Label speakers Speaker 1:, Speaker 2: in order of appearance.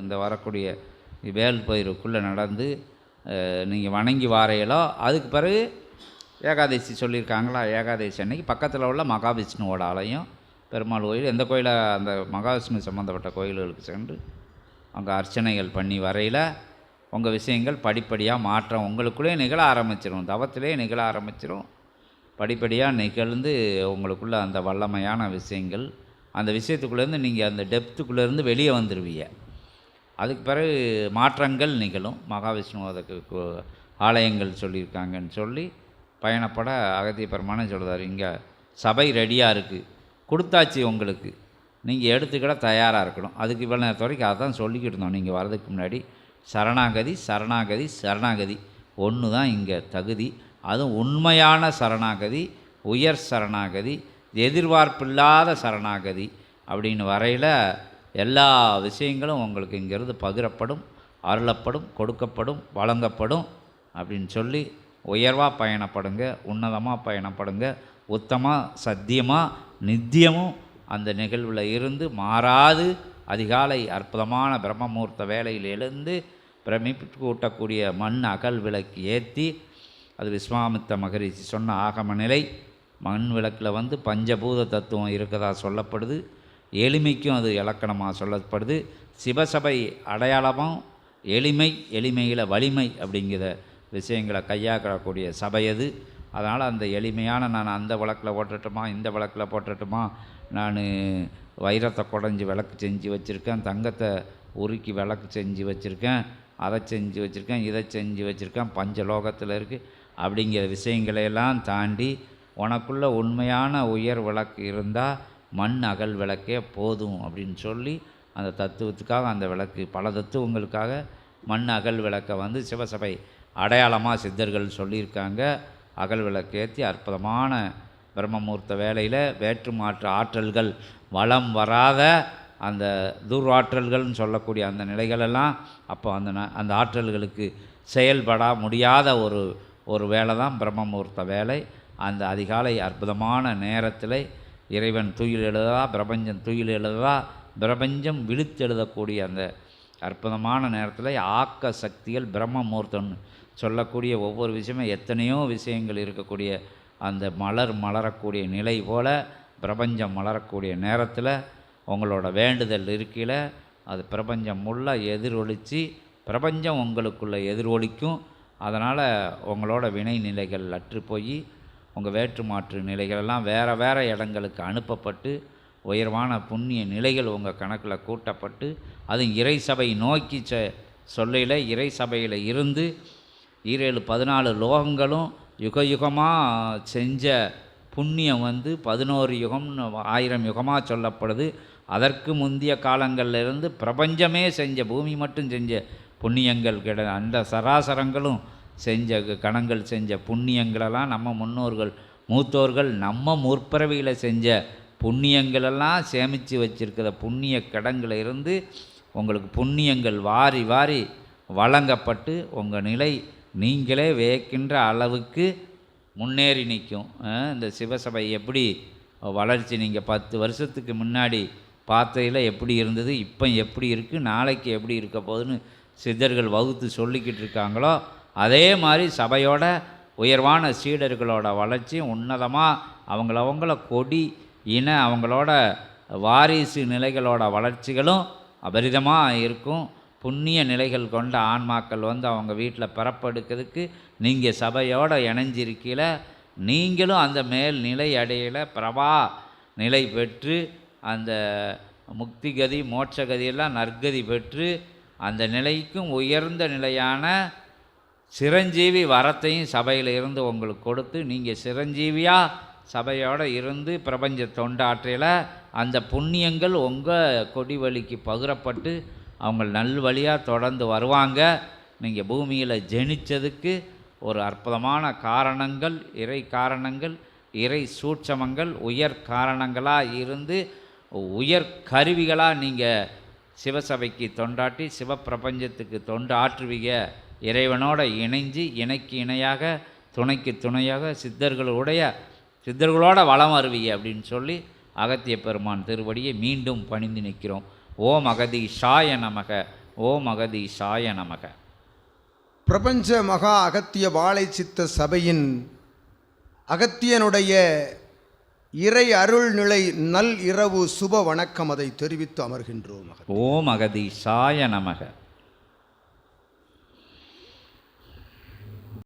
Speaker 1: இந்த வரக்கூடிய வேல் பயிருக்குள்ளே நடந்து நீங்கள் வணங்கி வாரையிலோ அதுக்கு பிறகு ஏகாதசி சொல்லியிருக்காங்களா? ஏகாதசி அன்னைக்கு பக்கத்தில் உள்ள மகாவிஷ்ணுவோட ஆலயம் பெருமாள் கோயில் எந்த கோயிலை அந்த மகாவிஷ்ணு சம்மந்தப்பட்ட கோயில்களுக்கு சென்று அங்கே அர்ச்சனைகள் பண்ணி வரையில் உங்கள் விஷயங்கள் படிப்படியாக மாற்றம் உங்களுக்குள்ளே நிகழ ஆரம்பிச்சிடும் தவத்திலே நிகழ ஆரம்பிச்சிடும் படிப்படியாக நிகழ்ந்து உங்களுக்குள்ள அந்த வல்லமையான விஷயங்கள் அந்த விஷயத்துக்குள்ளேருந்து நீங்கள் அந்த டெப்த்துக்குள்ளேருந்து வெளியே வந்துடுவீங்க அதுக்கு பிறகு மாற்றங்கள் நிகழும். மகாவிஷ்ணு அதற்கு ஆலயங்கள் சொல்லியிருக்காங்கன்னு சொல்லி பயணப்பட அகத்திய பெருமானம் சொல்கிறார் இங்கே சபை ரெடியாக இருக்குது கொடுத்தாச்சு உங்களுக்கு. நீங்கள் எடுத்துக்கிட தயாராக இருக்கணும். அதுக்கு இவ்வளோ நேரத்து வரைக்கும் அதான் சொல்லிக்கிட்டு இருந்தோம். நீங்கள் வர்றதுக்கு முன்னாடி சரணாகதி சரணாகதி சரணாகதி. ஒன்று தான் இங்கே தகுதி. அதுவும் உண்மையான சரணாகதி உயர் சரணாகதி எதிர்பார்ப்பில்லாத சரணாகதி அப்படின்னு வரையில் எல்லா விஷயங்களும் உங்களுக்கு இங்கேருந்து பகிரப்படும் அருளப்படும் கொடுக்கப்படும் வழங்கப்படும் அப்படின்னு சொல்லி உயர்வாக பயணப்படுங்க உன்னதமாக பயணப்படுங்க உத்தமாக சத்தியமாக நித்தியமும் அந்த நிகழ்வில் இருந்து மாறாது. அதிகாலை அற்புதமான பிரம்மமூர்த்த வேலையில் எழுந்து பிரமிப்பு கூட்டக்கூடிய மண் அகல் விளக்கு ஏற்றி அது விஸ்வாமித்த மகரிஷி சொன்ன ஆகம நிலை மண் விளக்கில் வந்து பஞ்சபூத தத்துவம் இருக்கதா சொல்லப்படுது. எளிமைக்கும் அது இலக்கணமாக சொல்லப்படுது. சிவசபை அடையாளமும் எளிமை எளிமையில் வலிமை அப்படிங்கிற விஷயங்களை கையாக்கக்கூடிய சபை அது. அதனால் அந்த எளிமையான நான் அந்த விளக்கில் போட்டுட்டுமா இந்த விளக்கில் போட்டுட்டுமா நான் வைரத்தை குடஞ்சி விளக்கு செஞ்சு வச்சுருக்கேன் தங்கத்தை உருக்கி விளக்கு செஞ்சு வச்சுருக்கேன் அதை செஞ்சு வச்சுருக்கேன் இதை செஞ்சு வச்சுருக்கேன் பஞ்சலோகத்தில் இருக்குது அப்படிங்கிற விஷயங்களையெல்லாம் தாண்டி உனக்குள்ள உண்மையான உயர் விளக்கு இருந்தால் மண் அகல் விளக்கே போதும் அப்படின்னு சொல்லி அந்த தத்துவத்துக்காக அந்த விளக்கு பல தத்துவங்களுக்காக மண் அகல் விளக்கை வந்து சிவசபை அடையாளமாக சித்தர்கள் சொல்லியிருக்காங்க. அகல் விளக்கேற்றி அற்புதமான பிரம்மமூர்த்த வேலையில் வேற்று மாற்று ஆற்றல்கள் வளம் வராத அந்த துர்ஆற்றல்கள்னு சொல்லக்கூடிய அந்த நிலைகளெல்லாம் அப்போ அந்த ந- அந்த ஆற்றல்களுக்கு செயல்பட முடியாத ஒரு ஒரு வேலை தான் பிரம்மமூர்த்த வேலை. அந்த அதிகாலை அற்புதமான நேரத்தில் இறைவன் தூயில் எழுதா பிரபஞ்சம் தூயில் எழுதா பிரபஞ்சம் விழித்தெழுதக்கூடிய அந்த அற்புதமான நேரத்தில் ஆக்க சக்திகள் பிரம்மமூர்த்தம்னு சொல்லக்கூடிய ஒவ்வொரு விஷயமும் எத்தனையோ விஷயங்கள் இருக்கக்கூடிய அந்த மலர் மலரக்கூடிய நிலை போல் பிரபஞ்சம் மலரக்கூடிய நேரத்தில் உங்களோட வேண்டுதல் இருக்கையில் அது பிரபஞ்சம் முள்ள எதிரொலித்து பிரபஞ்சம் உங்களுக்குள்ளே எதிரொலிக்கும். அதனால் உங்களோட வினை நிலைகள் அற்று போய் உங்கள் வேற்று மாற்று நிலைகளெல்லாம் வேறு வேறு இடங்களுக்கு அனுப்பப்பட்டு உயர்வான புண்ணிய நிலைகள் உங்கள் கணக்கில் கூட்டப்பட்டு அது இறை சபை நோக்கி செ சொல்லையில் இறை சபையில் இருந்து ஈரேழு பதினாலு லோகங்களும் யுக யுகமாக செஞ்ச புண்ணியம் வந்து பதினோரு யுகம்னு ஆயிரம் யுகமாக சொல்லப்படுது. அதற்கு முந்தைய காலங்களிலிருந்து பிரபஞ்சமே செஞ்ச பூமி மட்டும் செஞ்ச புண்ணியங்கள் கிட அந்த சராசரங்களும் செஞ்ச க- கணங்கள் செஞ்ச புண்ணியங்களெல்லாம் நம்ம முன்னோர்கள் மூத்தோர்கள் நம்ம முற்பிறவியில் செஞ்ச புண்ணியங்களெல்லாம் சேமித்து வச்சிருக்கிற புண்ணிய கடங்களை இருந்து உங்களுக்கு புண்ணியங்கள் வாரி வாரி வழங்கப்பட்டு உங்கள் நிலை நீங்களே வியக்கின்ற அளவுக்கு முன்னேறி நிற்கும். இந்த சிவசபை எப்படி வளர்ச்சி நீங்கள் பத்து வருஷத்துக்கு முன்னாடி பார்த்ததில் எப்படி இருந்தது இப்போ எப்படி இருக்குது நாளைக்கு எப்படி இருக்க போகுதுன்னு சித்தர்கள் வகுத்து சொல்லிக்கிட்டு இருக்காங்களோ அதே மாதிரி சபையோட உயர்வான சீடர்களோட வளர்ச்சி உன்னதமாக அவங்களவங்கள கொடி இன அவங்களோட வாரிசு நிலைகளோட வளர்ச்சிகளும் அபரிதமாக இருக்கும். புண்ணிய நிலைகள் கொண்ட ஆன்மாக்கள் வந்து அவங்க வீட்டில் பிறப்பெடுக்கிறதுக்கு நீங்கள் சபையோடு இணைஞ்சிருக்கையில் நீங்களும் அந்த மேல் நிலை அடையில பிரபா நிலை பெற்று அந்த முக்தி கதி மோட்ச நற்கதி பெற்று அந்த நிலைக்கும் உயர்ந்த நிலையான சிரஞ்சீவி வரத்தையும் சபையில் இருந்து உங்களுக்கு கொடுத்து நீங்கள் சிரஞ்சீவியாக சபையோடு இருந்து பிரபஞ்ச தொண்டாற்றில் அந்த புண்ணியங்கள் உங்கள் கொடி வழிக்கு பகிரப்பட்டு அவங்க நல்வழியாக தொடர்ந்து வருவாங்க. நீங்கள் பூமியில் ஜெனிச்சதுக்கு ஒரு அற்புதமான காரணங்கள் இறை காரணங்கள் இறை சூட்சமங்கள் உயர் காரணங்களாக இருந்து உயர் கருவிகளாக நீங்கள் சிவசபைக்கு தொண்டாட்டி சிவப்பிரபஞ்சத்துக்கு தொண்டு ஆற்றுவீங்க இறைவனோட இணைஞ்சு இணைக்கு இணையாக துணைக்கு துணையாக சித்தர்களுடைய சித்தர்களோட வளம் வருவீங்க அப்படின்னு சொல்லி அகத்திய பெருமான் திருவடியை மீண்டும் பணிந்து நிற்கிறோம். ஓம் அகதீஷாய நமக ஓம் அகதீஷாய நமக.
Speaker 2: பிரபஞ்ச மகா அகத்திய வாழை சித்த சபையின் அகத்தியனுடைய இறை அருள் நிலை நல் இரவு சுப வணக்கம் அதை தெரிவித்து அமர்கின்றோம்
Speaker 1: ஓம் அகதீஷாய நமக.